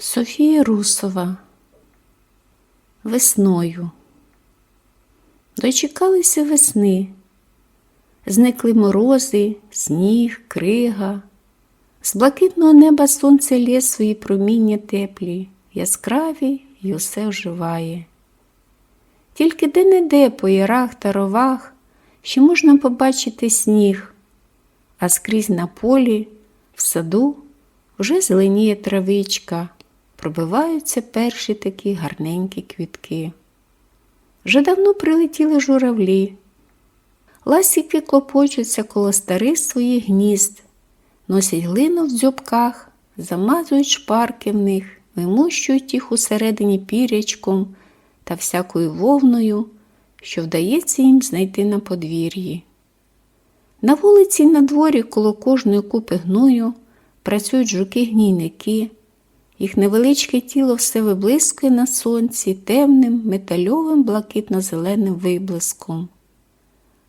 Софія Русова. Весною. Дочекалися весни, зникли морози, сніг, крига, з блакитного неба сонце лє свої проміння теплі, яскраві й усе оживає. Тільки де-не-де по ярах та ровах ще можна побачити сніг, а скрізь на полі, в саду вже зеленіє травичка, пробиваються перші такі гарненькі квітки. Вже давно прилетіли журавлі. Ласіки клопочуться коло старих своїх гнізд, носять глину в дзьобках, замазують шпарки в них, вимущують їх усередині пірячком та всякою вовною, що вдається їм знайти на подвір'ї. На вулиці й на дворі коло кожної купи гною працюють жуки-гнійники, їх невеличке тіло все виблискує на сонці темним метальовим блакитно-зеленим виблиском.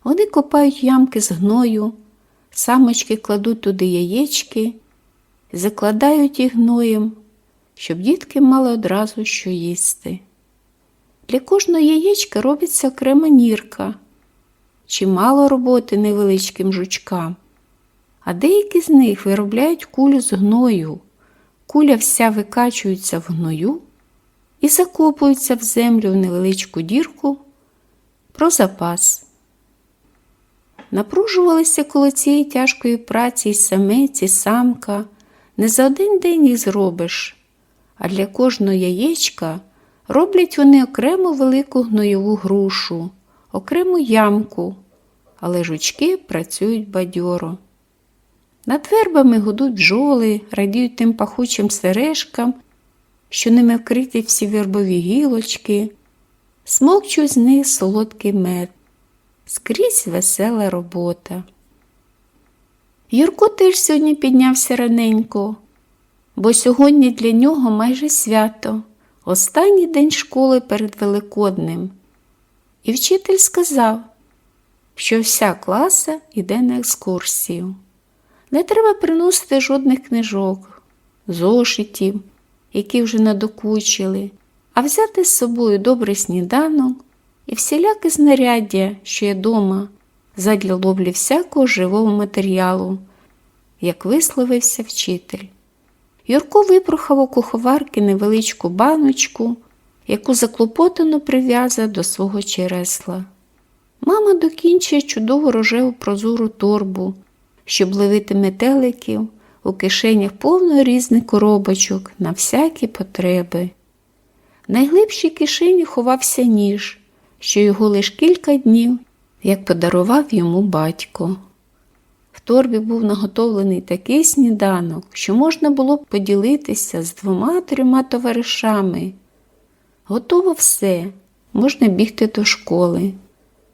Вони копають ямки з гною, самочки кладуть туди яєчки, закладають їх гноєм, щоб дітки мали одразу що їсти. Для кожного яєчка робиться окрема нірка, чимало роботи невеличким жучкам, а деякі з них виробляють кулю з гною. Куля вся викачується в гною і закопується в землю в невеличку дірку про запас. Напружувалися коло цієї тяжкої праці й самець, і самка. Не за один день їх зробиш, а для кожного яєчка роблять вони окрему велику гноєву грушу, окрему ямку, але жучки працюють бадьоро. Над вербами гудуть бджоли, радіють тим пахучим сережкам, що ними вкриті всі вербові гілочки, смокчуть з них солодкий мед, скрізь весела робота. Юрко теж сьогодні піднявся раненько, бо сьогодні для нього майже свято, останній день школи перед Великоднем. І вчитель сказав, що вся класа йде на екскурсію. Не треба приносити жодних книжок, зошитів, які вже надокучили, а взяти з собою добрий сніданок і всіляке знаряддя, що є дома, задля ловлі всякого живого матеріалу, як висловився вчитель. Юрко випрохав у куховарки невеличку баночку, яку заклопотано прив'язав до свого чересла. Мама докінчує чудову рожеву прозору торбу щоб ловити метеликів у кишенях повно різних коробочок на всякі потреби. В найглибшій кишені ховався ніж, що його лиш кілька днів, як подарував йому батько. В торбі був наготовлений такий сніданок, що можна було б поділитися з двома-трьома товаришами. Готово все, можна бігти до школи.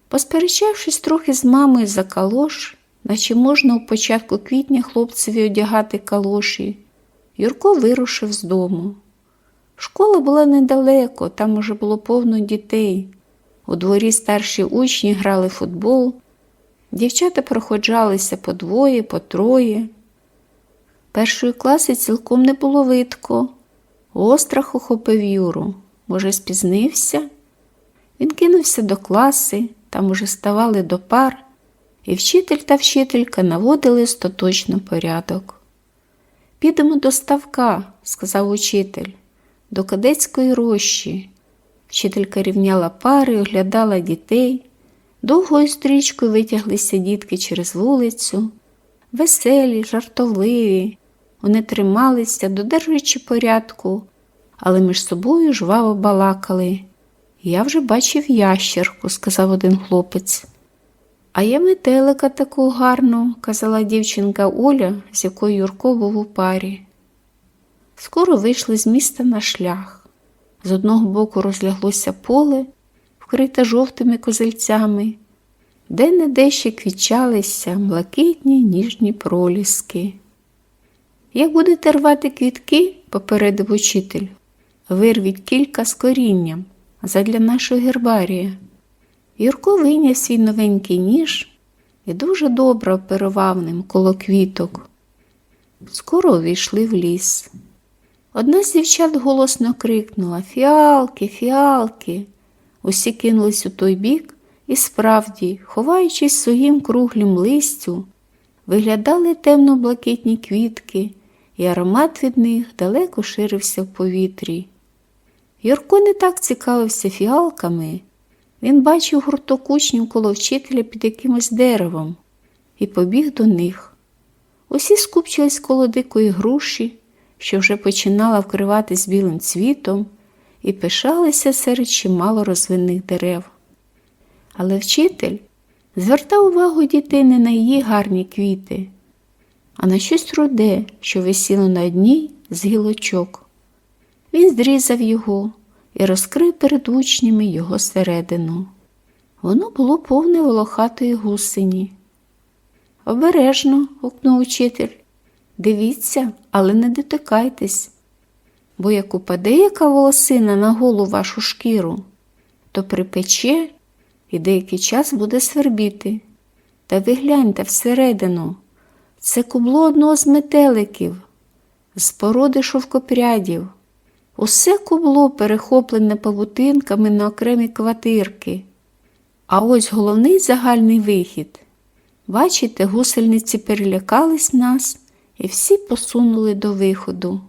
Посперечавшись трохи з мамою за калош, наче можна у початку квітня хлопцеві одягати калоші, Юрко вирушив з дому. Школа була недалеко, там уже було повно дітей. У дворі старші учні грали футбол, дівчата проходжалися по двоє, по троє. Першої класи цілком не було видко. Острах охопив Юру. Може, спізнився? Він кинувся до класи, там уже ставали до пар і вчитель та вчителька наводили остаточно порядок. Підемо до ставка, сказав учитель, до кадетської рощі. Вчителька рівняла пари, оглядала дітей. Довгою стрічкою витяглися дітки через вулицю, веселі, жартовливі. Вони трималися, додержуючи порядку, але між собою жваво балакали. Я вже бачив ящерку, сказав один хлопець. А я метелика таку гарну, казала дівчинка Оля, з якою Юрко був у парі. Скоро вийшли з міста на шлях. З одного боку розляглося поле, вкрите жовтими козельцями, де не де ще квічалися блакитні ніжні проліски. Як будете рвати квітки, попередив учитель, вирвіть кілька з корінням задля нашого гербарія. Юрко вийняв свій новенький ніж і дуже добре оперував ним коло квіток. Скоро увійшли в ліс. Одна з дівчат голосно крикнула Фіалки, фіалки. Усі кинулись у той бік і справді, ховаючись своїм круглим листю, виглядали темно-блакитні квітки, і аромат від них далеко ширився в повітрі. Юрко не так цікавився фіалками. Він бачив гурток учнів коло вчителя під якимось деревом і побіг до них. Усі скупчились коло дикої груші, що вже починала вкриватись білим цвітом, і пишалися серед чимало розвинних дерев. Але вчитель звертав увагу дітей не на її гарні квіти, а на щось руде, що висіло на одній з гілочок. Він зрізав його і розкрив перед учнями його середину. Воно було повне волохатої гусені. Обережно, гукнув учитель. Дивіться, але не дотикайтесь, бо як упаде яка волосина на голу вашу шкіру, то припече і деякий час буде свербіти. Та ви гляньте всередину. Це кубло одного з метеликів, з породи шовкопрядів. Усе кубло перехоплене павутинками на окремі квартирки. А ось головний загальний вихід. Бачите, гусельниці перелякались нас і всі посунули до виходу.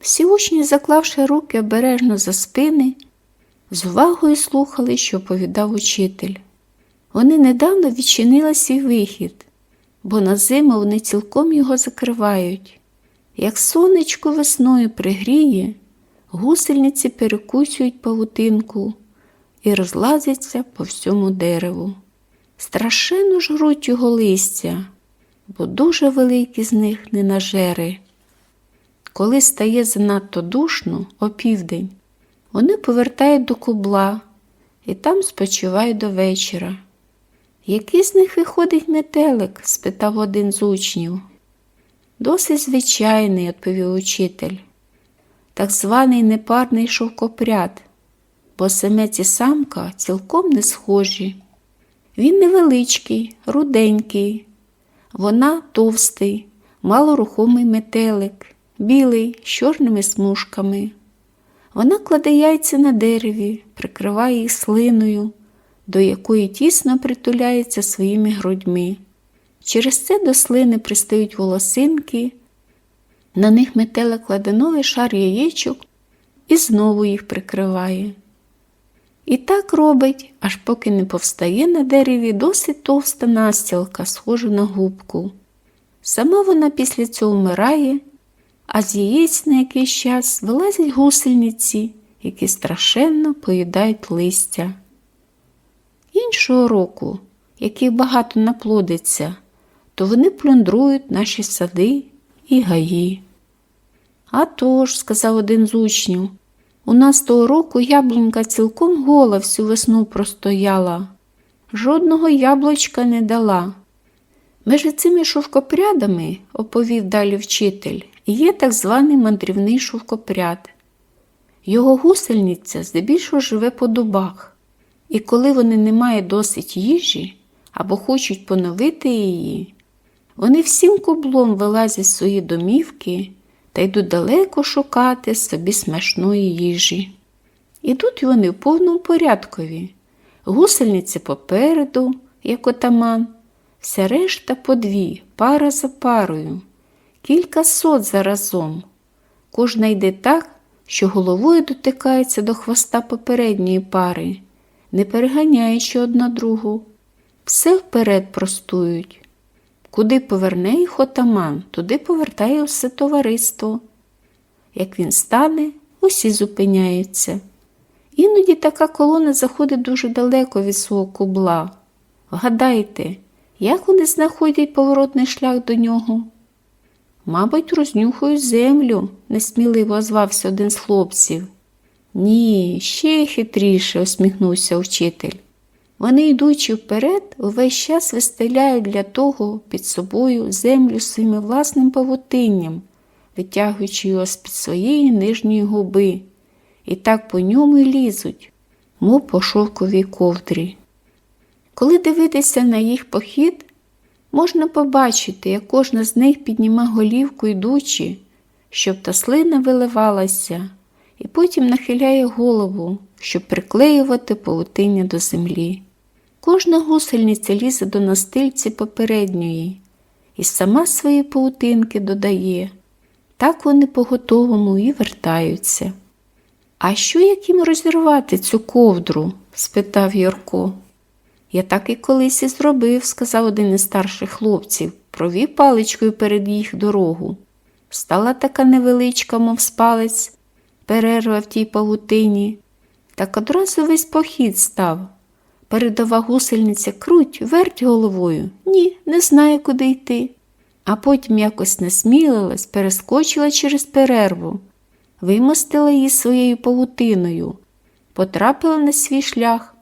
Всі учні, заклавши руки обережно за спини, з увагою слухали, що оповідав учитель. Вони недавно відчинили свій вихід, бо на зиму вони цілком його закривають. Як сонечко весною пригріє, гусельниці перекусюють павутинку і розлазяться по всьому дереву. Страшенно жруть його листя, бо дуже великі з них ненажери. Коли стає занадто душно, опівдень, вони повертають до кубла і там спочивають до вечора. Який з них виходить метелик? спитав один з учнів. Досить звичайний, відповів учитель, так званий непарний шовкопряд, бо самець і самка цілком не схожі. Він невеличкий, руденький, вона товстий, малорухомий метелик, білий з чорними смужками. Вона кладе яйця на дереві, прикриває їх слиною, до якої тісно притуляється своїми грудьми. Через це до слини пристають волосинки, на них метелик кладе новий шар яєчок і знову їх прикриває. І так робить, аж поки не повстає на дереві досить товста настілка, схожа на губку. Сама вона після цього вмирає, а з яєць на якийсь час вилазять гусельниці, які страшенно поїдають листя. Іншого року, яких багато наплодиться, то вони плюндрують наші сади і гаї. «А тож», – сказав один з учнів, у нас того року яблунька цілком гола всю весну простояла, жодного яблучка не дала. Між цими шовкопрядами, оповів далі вчитель, є так званий мандрівний шовкопряд. Його гусельниця здебільшого живе по дубах, і коли вони не мають досить їжі або хочуть поновити її, вони всім кублом вилазять з свої домівки та йдуть далеко шукати собі смачної їжі. Ідуть вони в повному порядкові, гусельниці попереду, як отаман, вся решта по дві, пара за парою, кілька сот заразом. Кожна йде так, що головою дотикається до хвоста попередньої пари, не переганяючи одна другу. Все вперед простують. Куди поверне їх отаман, туди повертає все товариство. Як він стане, усі зупиняються. Іноді така колона заходить дуже далеко від свого кубла. Вгадайте, як вони знаходять поворотний шлях до нього? Мабуть, рознюхують землю, несміливо озвався один з хлопців. Ні, ще хитріше, усміхнувся вчитель. Вони, йдучи вперед, увесь час вистеляють для того під собою землю своїм власним павутинням, витягуючи його з під своєї нижньої губи, і так по ньому й лізуть, мов по шовковій ковдрі. Коли дивитися на їх похід, можна побачити, як кожна з них підніма голівку йдучи, щоб та слина виливалася, і потім нахиляє голову, щоб приклеювати павутиння до землі. Кожна гусельниця лізе до настильці попередньої і сама свої паутинки додає. Так вони по готовому і вертаються. А що як їм розірвати цю ковдру? спитав Юрко. Я так і колись і зробив, сказав один із старших хлопців, провів паличкою перед їх дорогу. Стала така невеличка, мов спалець, перерва в тій павутині. Так одразу весь похід став. Передова гусельниця круть, верть головою. Ні, не знає, куди йти. А потім якось насмілилась, перескочила через перерву, вимостила її своєю павутиною, потрапила на свій шлях,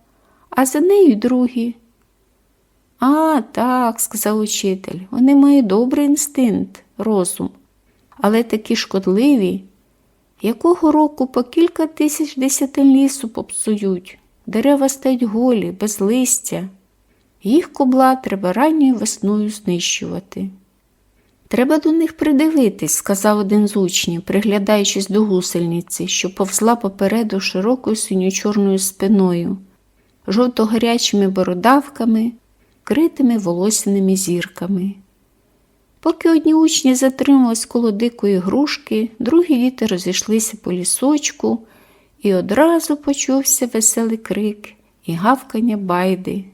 а за нею другі. А, так, сказав учитель, вони мають добрий інстинкт, розум, але такі шкодливі, якого року по кілька тисяч десятин лісу попсують, дерева стають голі, без листя. Їх кобла треба ранньою весною знищувати. Треба до них придивитись, сказав один з учнів, приглядаючись до гусельниці, що повзла попереду широкою синьо-чорною спиною, жовто-гарячими бородавками, критими волосяними зірками. Поки одні учні затримались коло дикої грушки, другі діти розійшлися по лісочку, і одразу почувся веселий крик і гавкання байди.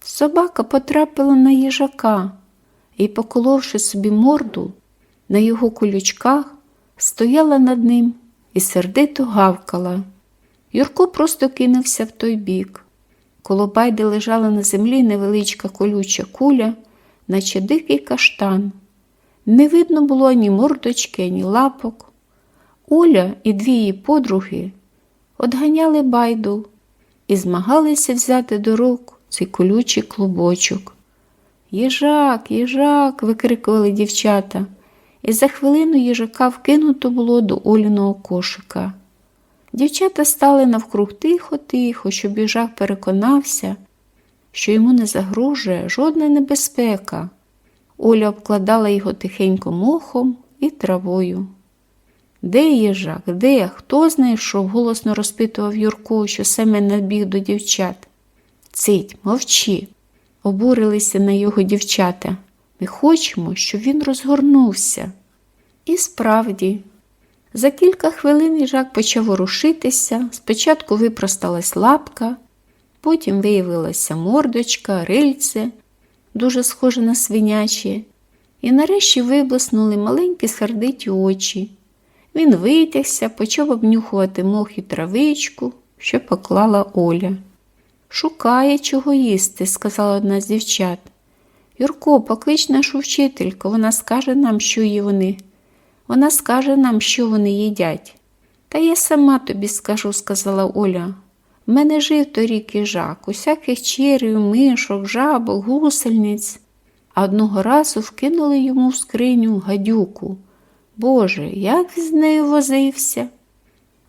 Собака потрапила на їжака і, поколовши собі морду, на його колючках стояла над ним і сердито гавкала. Юрко просто кинувся в той бік. Коло байди лежала на землі невеличка колюча куля, наче дикий каштан. Не видно було ні мордочки, ні лапок. Оля і дві її подруги одганяли байду і змагалися взяти до рук цей колючий клубочок. Їжак, їжак, викрикували дівчата, і за хвилину їжака вкинуто було до Оліного кошика. Дівчата стали навкруг тихо-тихо, щоб їжак переконався, що йому не загрожує жодна небезпека. Оля обкладала його тихенько мохом і травою. Де їжак? Де? Хто знайшов? голосно розпитував Юрко, що саме набіг до дівчат. Цить, мовчи, обурилися на його дівчата. Ми хочемо, щоб він розгорнувся. І справді, за кілька хвилин їжак почав ворушитися, спочатку випросталась лапка, потім виявилася мордочка, рильце, дуже схоже на свинячі, і нарешті виблиснули маленькі сердиті очі. Він витягся, почав обнюхувати мох і травичку, що поклала Оля. Шукає, чого їсти, сказала одна з дівчат. Юрко, поклич нашу вчительку, вона скаже нам, що є вони. Вона скаже нам, що вони їдять. Та я сама тобі скажу, сказала Оля. В мене жив торік їжак, усяких червів, мишок, жабок, гусельниць, а одного разу вкинули йому в скриню гадюку. Боже, як з нею возився?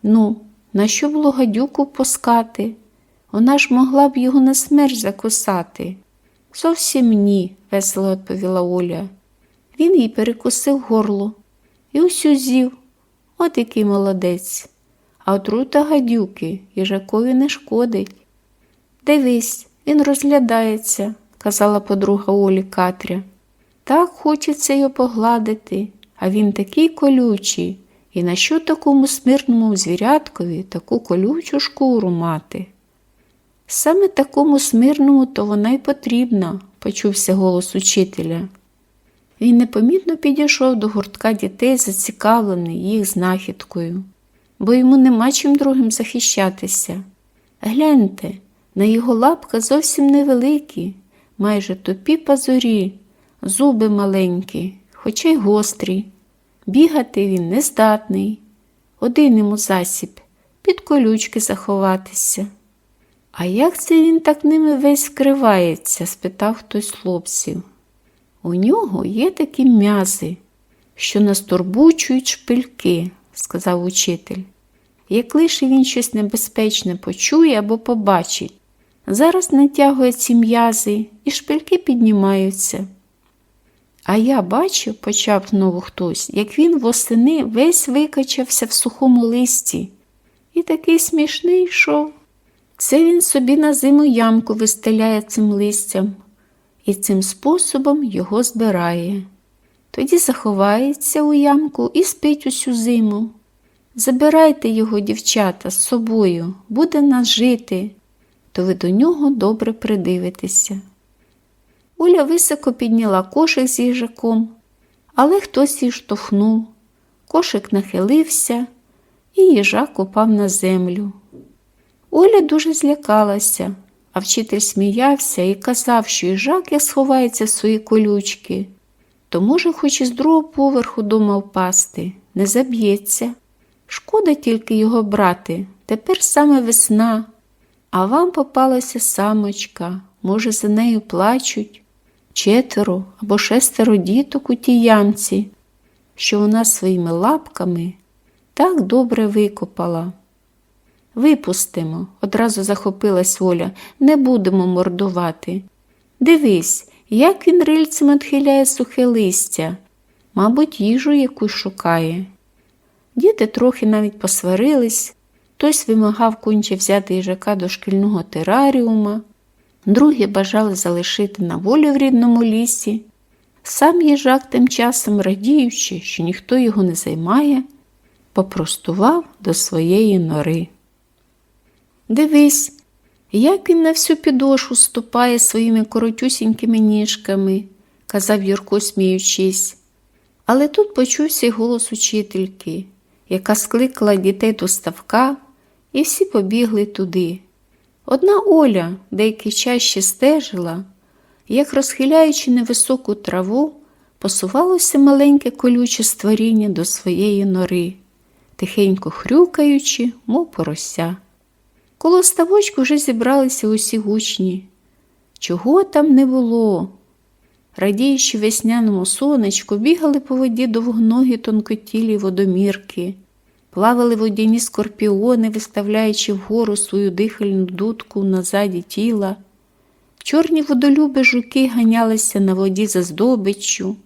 Ну, на що було гадюку пускати? Вона ж могла б його на смерть закусати. Зовсім ні, весело відповіла Оля. Він їй перекусив горло і усю з'їв. От який молодець. А отрута гадюки їжакові не шкодить. Дивись, він розглядається, казала подруга Олі Катря. Так хочеться його погладити, а він такий колючий, і на що такому смирному звіряткові таку колючу шкуру мати? Саме такому смирному то вона й потрібна, почувся голос учителя. Він непомітно підійшов до гуртка дітей, зацікавлений їх знахідкою, бо йому нема чим другим захищатися. Гляньте, на його лапка зовсім невеликі, майже тупі пазурі, зуби маленькі, хоча й гострі. Бігати він нездатний. Один йому засіб під колючки заховатися. А як це він так ними весь вкривається? спитав хтось хлопців. У нього є такі м'язи, що настурбучують шпильки, сказав учитель. Як лише він щось небезпечне почує або побачить, зараз натягує ці м'язи і шпильки піднімаються. А я бачив, почав знову хтось, як він восени весь викачався в сухому листі. І такий смішний йшов. Це він собі на зиму ямку вистеляє цим листям і цим способом його збирає. Тоді заховається у ямку і спить усю зиму. Забирайте його, дівчата, з собою, буде нас жити, то ви до нього добре придивитеся. Уля високо підняла кошик з їжаком, але хтось її штовхнув. Кошик нахилився, і їжак упав на землю. Оля дуже злякалася, а вчитель сміявся і казав, що їжак як сховається в свої колючки, то може хоч із другого поверху дома впасти, не заб'ється. Шкода тільки його брати, тепер саме весна, а вам попалася самочка, може, за нею плачуть четверо або шестеро діток у тій ямці, що вона своїми лапками так добре викопала. Випустимо, одразу захопилась Оля, не будемо мордувати. Дивись, як він рильцем відхиляє сухе листя, мабуть, їжу якусь шукає. Діти трохи навіть посварились, хтось вимагав конче взяти їжака до шкільного тераріума, другі бажали залишити на волі в рідному лісі. Сам їжак тим часом, радіючи, що ніхто його не займає, попростував до своєї нори. Дивись, як він на всю підошву ступає своїми коротюсінькими ніжками, казав Юрко, сміючись. Але тут почувся й голос учительки, яка скликала дітей до ставка, і всі побігли туди. Одна Оля деякий час ще стежила, як, розхиляючи невисоку траву, посувалося маленьке колюче створіння до своєї нори, тихенько хрюкаючи, мов порося. Коло ставочку вже зібралися усі гучні. Чого там не було? Радіючи весняному сонечку, бігали по воді довгоногі тонкотілі водомірки, плавали водяні скорпіони, виставляючи вгору свою дихальну дудку назаді тіла. Чорні водолюби жуки ганялися на воді за здобиччю.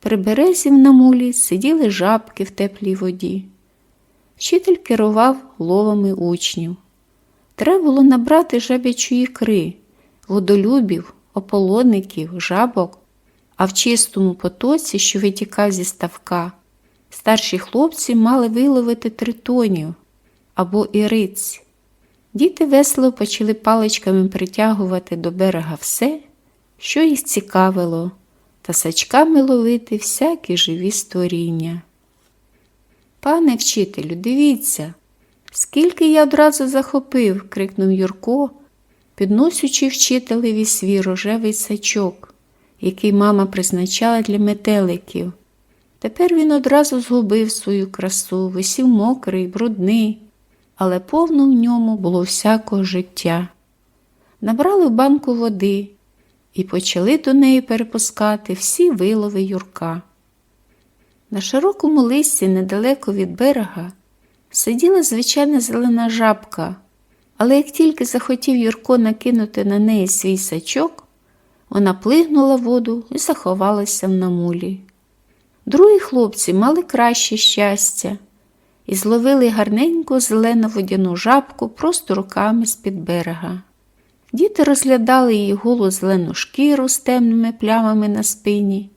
При березі на мулі сиділи жабки в теплій воді. Вчитель керував ловами учнів. Треба було набрати жабячої ікри, водолюбів, ополоників, жабок, а в чистому потоці, що витікав зі ставка, старші хлопці мали виловити тритонів або іриць. Діти весело почали паличками притягувати до берега все, що їх цікавило, та сачками ловити всякі живі створіння. Пане вчителю, дивіться, скільки я одразу захопив, крикнув Юрко, підносячи вчителеві свій рожевий сачок, який мама призначала для метеликів. Тепер він одразу згубив свою красу, висів мокрий, брудний, але повно в ньому було всякого життя. Набрали в банку води і почали до неї перепускати всі вилови Юрка. На широкому листі недалеко від берега сиділа звичайна зелена жабка, але як тільки захотів Юрко накинути на неї свій сачок, вона плигнула воду і заховалася в намулі. Другі хлопці мали краще щастя і зловили гарненьку зелену водяну жабку просто руками з-під берега. Діти розглядали її голу зелену шкіру з темними плямами на спині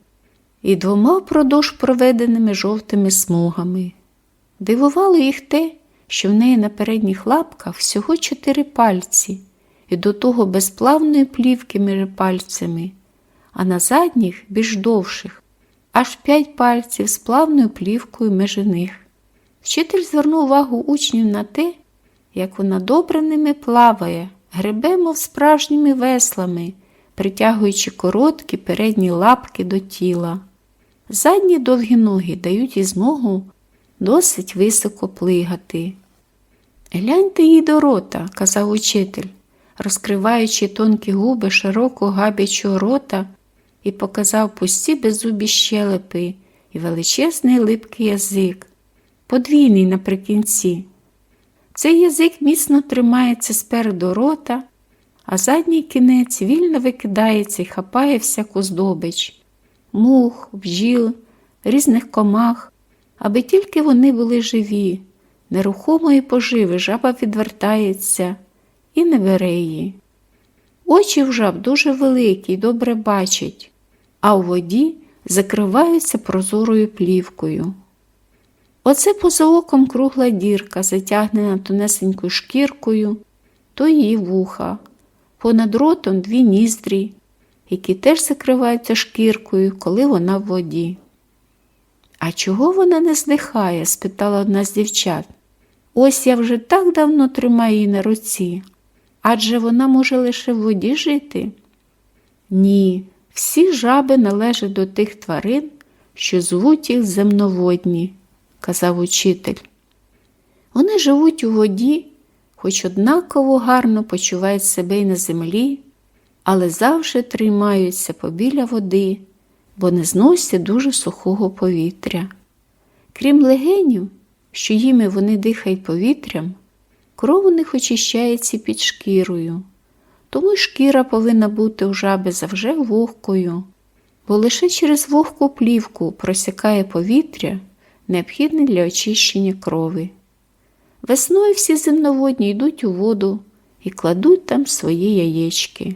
і двома впродовж проведеними жовтими смугами. Дивувало їх те, що в неї на передніх лапках всього чотири пальці, і до того безплавної плівки між пальцями, а на задніх більш довших, аж п'ять пальців з плавною плівкою між них. Вчитель звернув увагу учнів на те, як вона добре ними плаває, гребе, мов справжніми веслами, притягуючи короткі передні лапки до тіла. Задні довгі ноги дають їй змогу досить високо плигати. Гляньте їй до рота, казав учитель, розкриваючи тонкі губи широкого габячого рота і показав пусті беззубі щелепи і величезний липкий язик, подвійний наприкінці. Цей язик міцно тримається спереду рота, а задній кінець вільно викидається і хапає всяку здобич. мух, бджіл, різних комах, аби тільки вони були живі, нерухомої поживи жаба відвертається і не бере її. Очі в жаб дуже великі добре бачать, а у воді закриваються прозорою плівкою. Оце поза оком кругла дірка, затягнена тонесенькою шкіркою, то її вуха, понад ротом дві ніздрі, які теж закриваються шкіркою, коли вона в воді. А чого вона не здихає? спитала одна з дівчат. Ось я вже так давно тримаю її на руці. Адже вона може лише в воді жити? Ні, всі жаби належать до тих тварин, що звуть їх земноводні, казав учитель. Вони живуть у воді, хоч однаково гарно почувають себе й на землі, але завжди тримаються побіля води, бо не зносять дуже сухого повітря. Крім легенів, що їми вони дихають повітрям, кров у них очищається під шкірою, тому й шкіра повинна бути у жаби завжди вогкою, бо лише через вогку плівку просякає повітря, необхідне для очищення крови. Весною всі земноводні йдуть у воду і кладуть там свої яєчки.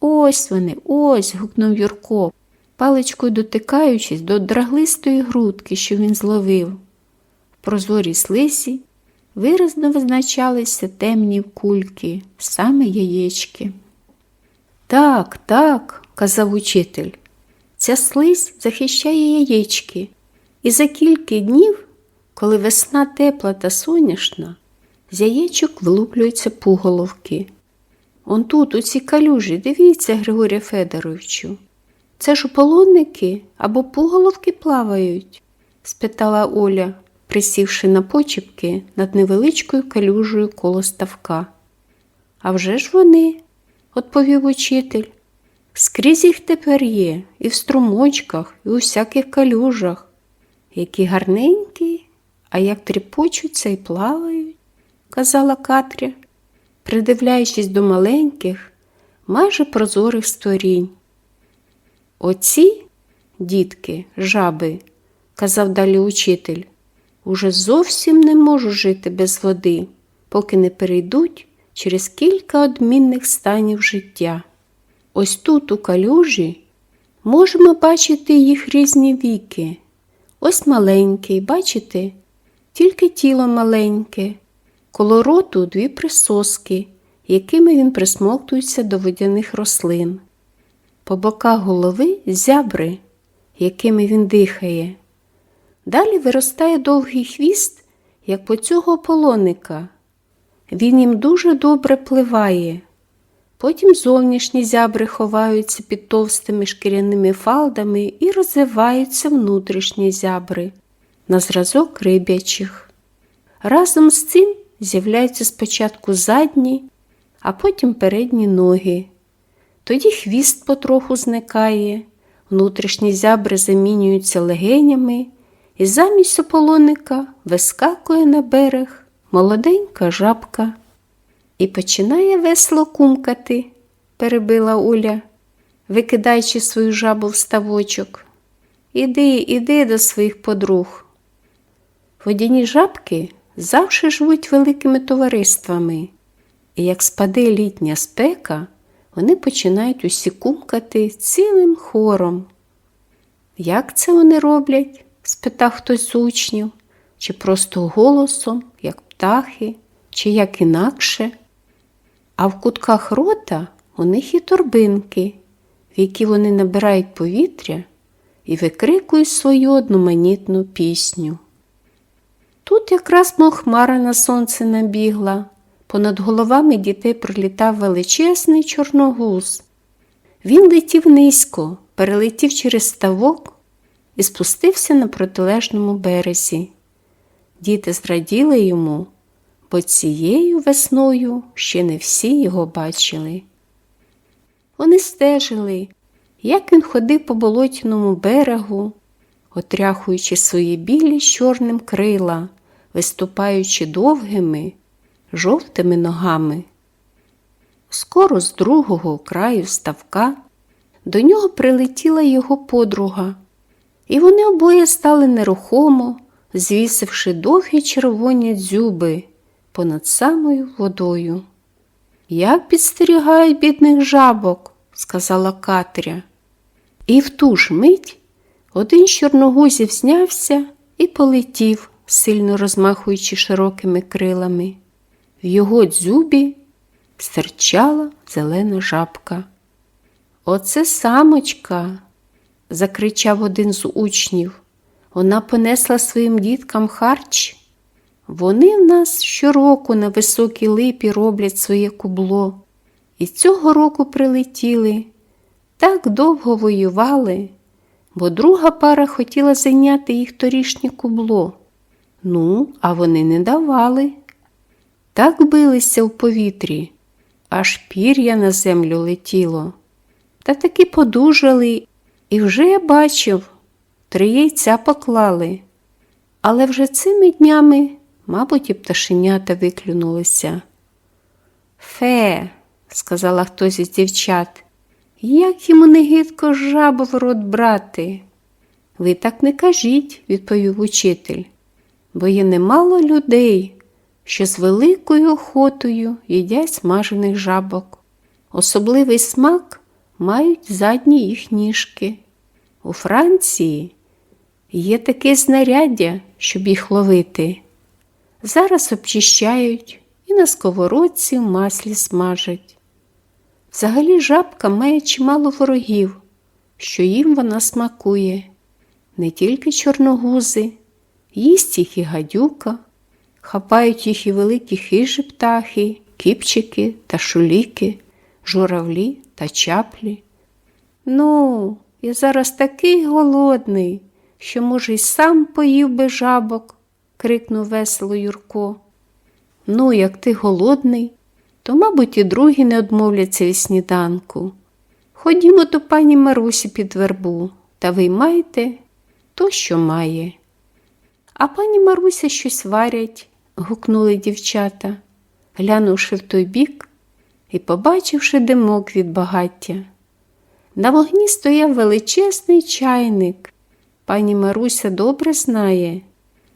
Ось вони, ось. гукнув Юрко, паличкою дотикаючись до драглистої грудки, що він зловив. В прозорій слизі виразно визначалися темні кульки, саме яєчки. Так, так, казав учитель, ця слизь захищає яєчки, і за кілька днів, коли весна тепла та соняшна, з яєчок вилуплюються пуголовки. Он тут, у цій калюжі, дивіться, Григорія Федоровичу. Це ж полонники або пуголовки плавають? спитала Оля, присівши на почіпки над невеличкою калюжею коло ставка. «А вже ж вони, відповів учитель. Скрізь їх тепер є, і в струмочках, і у всяких калюжах. Які гарненькі, а як тріпочуться і плавають, казала Катря, придивляючись до маленьких, майже прозорих сторінь. Оці, дітки, жаби, казав далі учитель, уже зовсім не можуть жити без води, поки не перейдуть через кілька одмінних станів життя. Ось тут, у калюжі, можемо бачити їх різні віки. Ось маленький, бачите, тільки тіло маленьке, коло роту дві присоски, якими він присмоктується до водяних рослин. По боках голови зябри, якими він дихає. Далі виростає довгий хвіст, як по цього полоника. Він їм дуже добре пливає. Потім зовнішні зябри ховаються під товстими шкіряними фалдами і розвиваються внутрішні зябри на зразок рибячих. Разом з цим з'являються спочатку задні, а потім передні ноги. Тоді хвіст потроху зникає, внутрішні зябри замінюються легенями, і замість ополоника вискакує на берег молоденька жабка. І починає весело кумкати, перебила Уля, викидаючи свою жабу в ставочок. Іди, іди до своїх подруг. Водяні жабки завжди живуть великими товариствами, і як спаде літня спека, вони починають усі кумкати цілим хором. Як це вони роблять? Спитав хтось з учнів, чи просто голосом, як птахи, чи як інакше. А в кутках рота у них є торбинки, в які вони набирають повітря і викрикують свою одноманітну пісню. Тут якраз мохмара на сонце набігла, понад головами дітей пролітав величезний чорногуз. Він летів низько, перелетів через ставок і спустився на протилежному березі. Діти зраділи йому, бо цією весною ще не всі його бачили. Вони стежили, як він ходив по болотяному берегу, отряхуючи свої білі чорним крила, виступаючи довгими, жовтими ногами. Скоро з другого краю ставка до нього прилетіла його подруга, і вони обоє стали нерухомо, звісивши довгі червоні дзюби понад самою водою. Як підстерігають бідних жабок, сказала Катря. І в ту ж мить один чорногузів знявся і полетів, сильно розмахуючи широкими крилами. В його дзюбі стирчала зелена жабка. Оце самочка, закричав один з учнів. Вона понесла своїм діткам харч. Вони в нас щороку на високій липі роблять своє кубло. І цього року прилетіли. Так довго воювали, бо друга пара хотіла зайняти їх торішнє кубло. Ну, а вони не давали. Так билися в повітрі, аж пір'я на землю летіло. Та таки подужали, і вже я бачив, три яйця поклали. Але вже цими днями, мабуть, і пташенята виклюнулися. Фе, сказала хтось із дівчат, як йому не гидко жабу в рот брати? Ви так не кажіть, відповів учитель, бо є немало людей, що з великою охотою їдять смажених жабок. Особливий смак мають задні їх ніжки. У Франції є таке знаряддя, щоб їх ловити. Зараз обчищають і на сковородці в маслі смажать. Взагалі жабка має чимало ворогів, що їм вона смакує. Не тільки чорногузи, їсть їх і гадюка, хапають їх і великі хижі птахи, кіпчики та шуліки, журавлі та чаплі. Ну, я зараз такий голодний, що, може, й сам поїв би жабок, крикнув весело Юрко. Ну, як ти голодний, то, мабуть, і другі не одмовляться від сніданку. Ходімо до пані Марусі під вербу та виймайте то, що має. А пані Маруся щось варять, гукнули дівчата, глянувши в той бік і побачивши димок від багаття. На вогні стояв величезний чайник. Пані Маруся добре знає,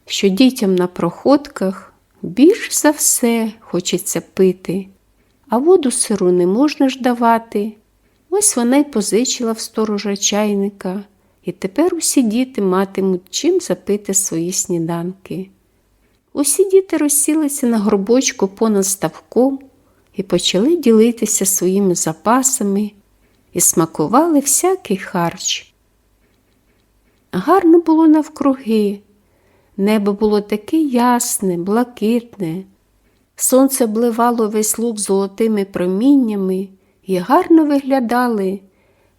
що дітям на проходках більш за все хочеться пити, а воду сиру не можна ж давати. Ось вона й позичила в сторожа чайника, і тепер усі діти матимуть чим запити свої сніданки. Усі діти розсілися на горбочку понад ставком і почали ділитися своїми запасами і смакували всякий харч. Гарно було навкруги, небо було таке ясне, блакитне, сонце обливало весь луг золотими проміннями і гарно виглядали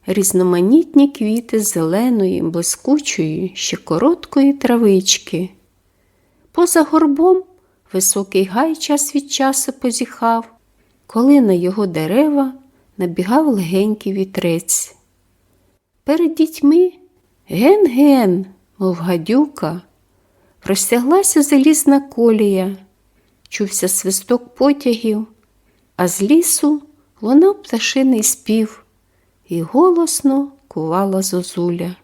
різноманітні квіти зеленої, блискучої, ще короткої травички. Поза горбом високий гай час від часу позіхав, коли на його дерева набігав легенький вітрець. Перед дітьми ген-ген, мов гадюка, розтяглася залізна колія, чувся свисток потягів, а з лісу лунав пташиний спів і голосно кувала зозуля.